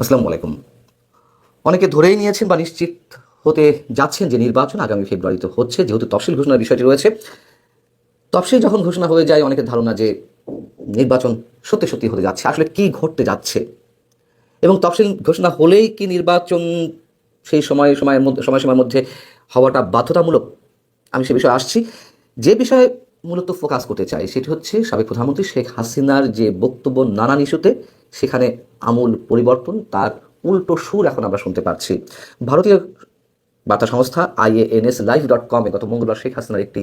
আসসালামু আলাইকুম। অনেকে ধরেই নিয়েছেন বা নিশ্চিত হতে যাচ্ছেন যে নির্বাচন আগামী ফেব্রুয়ারিতে হচ্ছে, যেহেতু তফসিল ঘোষণার বিষয়টি রয়েছে। তফসিল যখন ঘোষণা হয়ে যায়, অনেকের ধারণা যে নির্বাচন সত্যি সত্যি হতে যাচ্ছে, আসলে কি ঘটতে যাচ্ছে? এবং তফসিল ঘোষণা হলেই কি নির্বাচন সেই সময়, সময়ের মধ্যে সময় সময়ের মধ্যে হওয়াটা বাধ্যতামূলক? আমি সে বিষয়ে আসছি। যে বিষয়ে মূলত ফোকাস করতে চাই সেটি হচ্ছে সাবেক প্রধানমন্ত্রী শেখ হাসিনার যে বক্তব্য নানান ইস্যুতে, সেখানে আমূল পরিবর্তন, তার উল্টো সুর এখন আমরা শুনতে পাচ্ছি। ভারতীয় বার্তা সংস্থা আইএএনএস লাইভ ডট কমে গত মঙ্গলবার শেখ হাসিনার একটি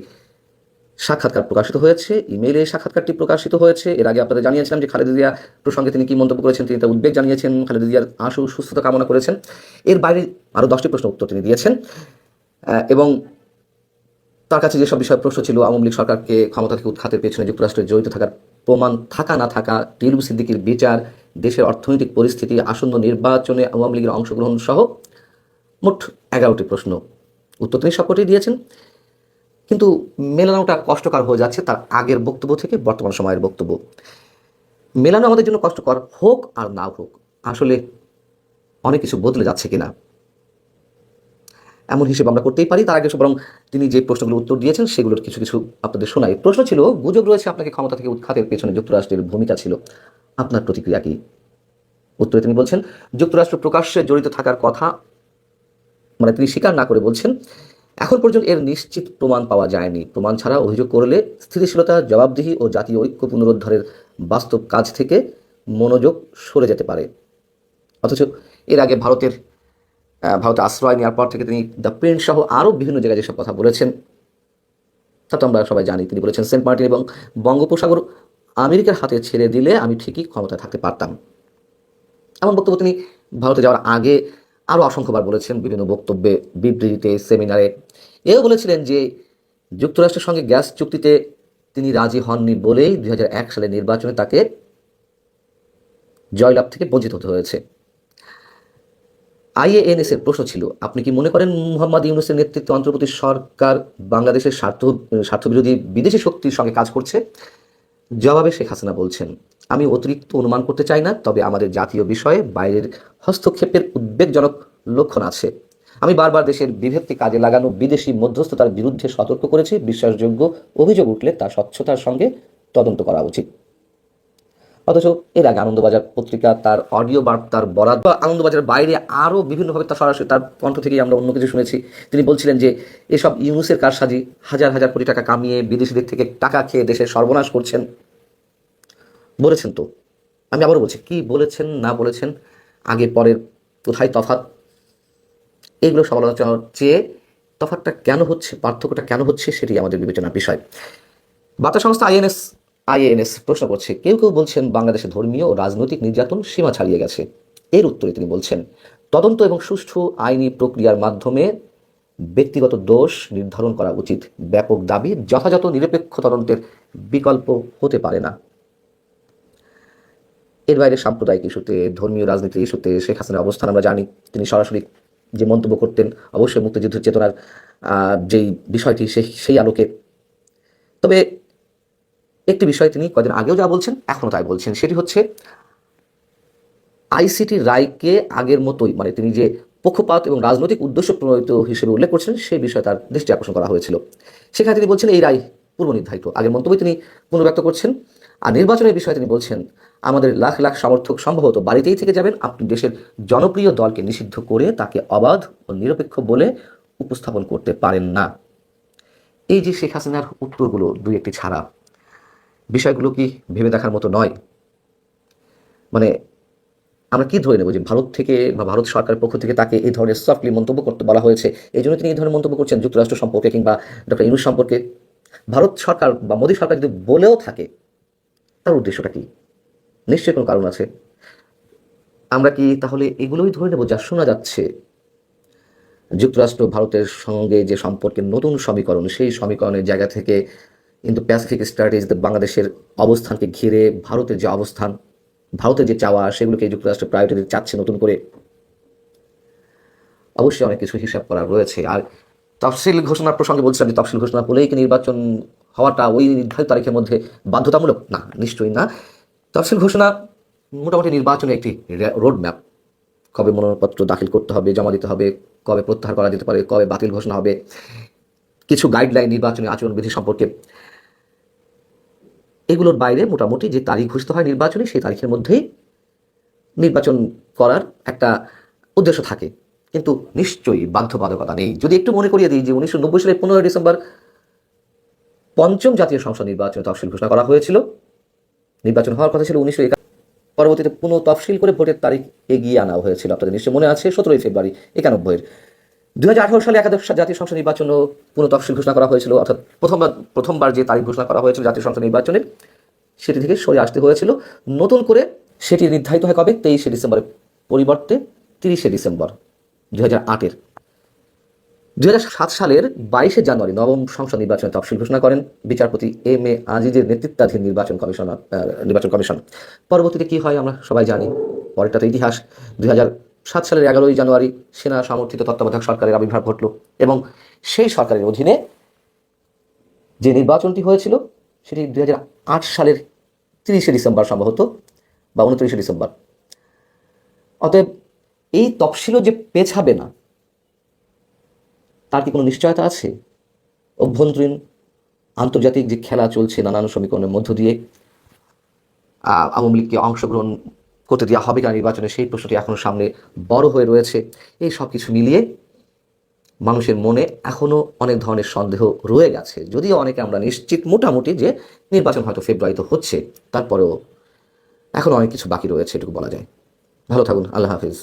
সাক্ষাৎকার প্রকাশিত হয়েছে। ইমেইলে সাক্ষাৎকারটি প্রকাশিত হয়েছে। এর আগে আপনাদের জানিয়েছিলাম যে খালেদা জিয়া প্রসঙ্গে তিনি কি মন্তব্য করেছেন, তিনি তার উদ্বেগ জানিয়েছেন। খালেদা জিয়ার আশু, সুস্থতা কামনা করেছেন। এর বাইরে আরও দশটি প্রশ্ন উত্তর তিনি দিয়েছেন। এবং তার কাছে যেসব বিষয় প্রশ্ন ছিল, আওয়ামী লীগ সরকারকে ক্ষমতা থেকে উৎখাতের পেছনে যুক্তরাষ্ট্রে জড়িত থাকার প্রমাণ থাকা না থাকা টিলু সিদ্দিকির বিচার, দেশের অর্থনৈতিক পরিস্থিতি, আসন্ন নির্বাচনে আওয়ামী লীগের অংশগ্রহণ সহ মোট এগারোটি প্রশ্ন। উত্তর তিনি সবকটি দিয়েছেন। কিন্তু মেলানোটা কষ্টকর হয়ে যাচ্ছে তার আগের বক্তব্য থেকে বর্তমান সময়ের বক্তব্য। মেলানো আমাদের জন্য কষ্টকর হোক আর না হোক, আসলে অনেক কিছু বদলে যাচ্ছে কিনা। এমন হিসেবে আমরা করতেই পারি। তার আগে বরং তিনি যে প্রশ্নগুলো উত্তর দিয়েছেন, সেগুলোর কিছু কিছু আপনাদের শোনাই প্রশ্ন ছিল, গুজব রয়েছে আপনাকে ক্ষমতা থেকে উৎখাতের পেছনে যুক্তরাষ্ট্রের ভূমিকা ছিল। আপনার প্রতিক্রিয়া কি? উত্তরে তিনি বলছেন, যুক্তরাষ্ট্র প্রকাশ্যে জড়িত থাকার কথা মানে তিনি স্বীকার না করে বলছেন, এখন পর্যন্ত এর নিশ্চিত প্রমাণ পাওয়া যায়নি। প্রমাণ ছাড়া অভিযোগ করলে স্থিতিশীলতা, জবাবদিহি ও জাতীয় ঐক্য পুনরুদ্ধারের বাস্তব কাজ থেকে মনোযোগ সরে যেতে পারে। অথচ এর আগে ভারতের ভারতে আশ্রয় নেওয়ার পর থেকে তিনি দ্য প্রিন্ট সহ আরও বিভিন্ন জায়গায় যেসব কথা বলেছেন, তা তো আমরা সবাই জানি, তিনি বলেছেন সেন্ট মার্টিন এবং বঙ্গোপসাগর আমেরিকার হাতে ছেড়ে দিলে আমি ঠিকই ক্ষমতায় থাকতে পারতাম। এমন বক্তব্য তিনি ভারতে যাওয়ার আগে আরও অসংখ্যবার বলেছেন বিভিন্ন বক্তব্যে, বিবৃতিতে, সেমিনারে। এও বলেছিলেন যে, যুক্তরাষ্ট্রের সঙ্গে গ্যাস চুক্তিতে তিনি রাজি হননি বলেই দু হাজার এক সালে নির্বাচনে তাকে জয়লাভ থেকে বঞ্চিত হতে হয়েছে। আইএএনএস এর প্রশ্ন ছিল, আপনি কি মনে করেন মোহাম্মদ ইউনুসের নেতৃত্বে অন্তর্বর্তী সরকার বাংলাদেশের স্বার্থ, স্বার্থবিরোধী বিদেশি শক্তির সঙ্গে কাজ করছে? জবাবে শেখ হাসিনা বলছেন, আমি অতিরিক্ত অনুমান করতে চাই না, তবে আমাদের জাতীয় বিষয়ে বাইরের হস্তক্ষেপের উদ্বেগজনক লক্ষণ আছে। আমি বারবার দেশের বিভেদকে কাজে লাগানো বিদেশি মধ্যস্থতার বিরুদ্ধে সতর্ক করেছি, বিশ্বাসযোগ্য অভিযোগ উঠলে তা স্বচ্ছতার সঙ্গে তদন্ত করা উচিত। অথচ এর আগে আনন্দবাজার পত্রিকা তার অডিও বার্তার বরাদ বা আনন্দবাজারের বাইরে আরও বিভিন্নভাবে তার সরাসরি তার কণ্ঠ থেকেই আমরা অন্য কিছু শুনেছি। তিনি বলছিলেন যে, এসব ইউনুসের কারসাজি হাজার হাজার কোটি টাকা কামিয়ে বিদেশিদের থেকে টাকা খেয়ে দেশের সর্বনাশ করছেন। বলেছেন তো। আমি আবারও বলছি, কি বলেছেন, না বলেছেন, আগে পরের কোথায় তফাৎ? এগুলো সমালোচনার চেয়ে তফাৎটা কেন হচ্ছে, পার্থক্যটা কেন হচ্ছে, সেটি আমাদের বিবেচনার বিষয়। বার্তা সংস্থা আইএনএস আইএনএস প্রশ্ন করছে, কেউ কেউ বলছেন বাংলাদেশে ধর্মীয় ও রাজনৈতিক নির্যাতন সীমা ছাড়িয়ে গেছে। এর উত্তরে তিনি বলছেন, তদন্ত এবং সুষ্ঠু আইনি প্রক্রিয়ার মাধ্যমে ব্যক্তিগত দোষ নির্ধারণ করা উচিত। ব্যাপক দাবি, যথাযথ নিরপেক্ষ তদন্তের বিকল্প হতে পারে না। এর বাইরে সাম্প্রদায়িক ইস্যুতে, ধর্মীয় রাজনীতির ইস্যুতে শেখ হাসিনার অবস্থান আমরা জানি। তিনি সরাসরি যে মন্তব্য করতেন, অবশ্যই মুক্তিযুদ্ধের চেতনার যেই বিষয়টি সেই সেই আলোকে। তবে একটি বিষয় তিনি কদিন আগেও যা বলছেন এখনও তাই বলছেন। সেটি হচ্ছে, আইসিটি রায়কে আগের মতোই মানে তিনি যে পক্ষপাত এবং রাজনৈতিক উদ্দেশ্য প্রণোদিত হিসেবে উল্লেখ করছেন, সেই বিষয়ে তার দৃষ্টি আকর্ষণ করা হয়েছিল। সেখানে তিনি বলছেন, এই রায় পূর্ব নির্ধারিত। আগের মন্তব্য তিনি পুনর্ব্যক্ত করছেন। আর নির্বাচনের বিষয়ে তিনি বলছেন, আমাদের লাখ লাখ সমর্থক সম্ভবত বাড়িতেই থেকে যাবেন। আপনি দেশের জনপ্রিয় দলকে নিষিদ্ধ করে তাকে অবাধ ও নিরপেক্ষ বলে উপস্থাপন করতে পারেন না। এই যে শেখ হাসিনার উত্তরগুলো, দুই একটি ছাড়া বিষয়গুলো কি ভেবে দেখার মতো নয়। মানে আমরা কি ধরে নেব যে ভারত থেকে বা ভারত সরকারের পক্ষ থেকে তাকে এই ধরনের সফটলি মন্তব্য করতে বলা হয়েছে? এই জন্য তিনি এই ধরনের মন্তব্য করছেন যুক্তরাষ্ট্র সম্পর্কে কিংবা ডক্টর ইউনুস সম্পর্কে। ভারত সরকার বা মোদী সরকার যদি বলেও থাকে, তার উদ্দেশ্যটা কি? নিশ্চয়ই কোনো কারণ আছে। আমরা কি তাহলে এগুলোই ধরে নেব যা শোনা যাচ্ছে? যুক্তরাষ্ট্র ভারতের সঙ্গে যে সম্পর্কের নতুন সমীকরণ, সেই সমীকরণের জায়গা থেকে কিন্তু প্যাসিফিক স্ট্র্যাটেজিতে বাংলাদেশের অবস্থানকে ঘিরে ভারতের যে অবস্থান, ভারতের যে চাওয়া, সেগুলোকে যুক্তরাষ্ট্র প্রায়োরিটি চাচ্ছে নতুন করে। অবশ্যই অনেক কিছু হিসাব করা রয়েছে। আর তফসিল ঘোষণার প্রসঙ্গে বলছিলাম যে তফসিল ঘোষণা হলেই কি নির্বাচন হওয়াটা ওই নির্ধারিত তারিখের মধ্যে বাধ্যতামূলক? না, নিশ্চয়ই না। তফসিল ঘোষণা মোটামুটি নির্বাচনের একটি রোড ম্যাপ কবে মনোনয়নপত্র দাখিল করতে হবে, জমা দিতে হবে, কবে প্রত্যাহার করা যেতে পারে, কবে বাতিল ঘোষণা হবে। কিছু গাইডলাইন নির্বাচনী আচরণবিধি সম্পর্কে এগুলোর বাইরে মোটামুটি যে তারিখ ঘোষিত হয় নির্বাচনে, সেই তারিখের মধ্যেই নির্বাচন করার একটা উদ্দেশ্য থাকে। কিন্তু নিশ্চয়ই বাধ্যবাধকতা নেই। যদি একটু মনে করিয়ে দিই যে উনিশশো নব্বই সালের পনেরোই ডিসেম্বর পঞ্চম জাতীয় সংসদ নির্বাচনে তফসিল ঘোষণা করা হয়েছিল। নির্বাচন হওয়ার কথা ছিল উনিশশো পরবর্তীতে পুনঃ তফসিল করে ভোটের তারিখ এগিয়ে আনা হয়েছিল। আপনাদের নিশ্চয় মনে আছে, সতেরোই ফেব্রুয়ারি একানব্বইয়ের দুই হাজার আঠারো সালে একাদশ জাতীয় সংসদ নির্বাচনও পুনঃ তফসিল ঘোষণা করা হয়েছিল, অর্থাৎ প্রথমবার প্রথমবার যে তারিখ ঘোষণা করা হয়েছিল জাতীয় সংসদ নির্বাচনের সেটি থেকে সরে আসতে হয়েছিল। নতুন করে সেটি নির্ধারিত হয় কবে? তেইশে ডিসেম্বরের পরিবর্তে তিরিশে ডিসেম্বর দুই হাজার আটের। দুই হাজার সাত সালের বাইশে জানুয়ারি নবম সংসদ নির্বাচনে তফসিল ঘোষণা করেন বিচারপতি এম এ আজিজের নেতৃত্বাধীন নির্বাচন কমিশনার নির্বাচন কমিশন। পরবর্তীতে কি হয় আমরা সবাই জানি পরেরটা তো ইতিহাস। দুই হাজার সাত সালের এগারোই জানুয়ারি সেনা সমর্থিত তত্ত্বাবধায়ক সরকারের আবির্ভাব ঘটল এবং সেই সরকারের অধীনে যে নির্বাচনটি হয়েছিল, সেটি দুই হাজার আট সালের তিরিশে ডিসেম্বর সম্ভবত বা উনত্রিশে ডিসেম্বর। অতএব এই তফসিলও যে পেছাবে না, তার কি কোনো নিশ্চয়তা আছে? অভ্যন্তরীণ আন্তর্জাতিক যে খেলা চলছে, নানান সমীকরণের মধ্য দিয়ে আওয়ামী লীগকে অংশগ্রহণ করতে দেওয়া হবে কিনা নির্বাচনে? সেই প্রশ্নটি এখনও সামনে বড় হয়ে রয়েছে। এই সব কিছু মিলিয়ে মানুষের মনে এখনও অনেক ধরনের সন্দেহ রয়ে গেছে। যদিও অনেকে আমরা নিশ্চিত মোটামুটি যে নির্বাচন হয়তো ফেব্রুয়ারিতে হচ্ছে, তারপরেও এখন অনেক কিছু বাকি রয়েছে, এটুকু বলা যায়। ভালো থাকুন, আল্লাহ হাফিজ।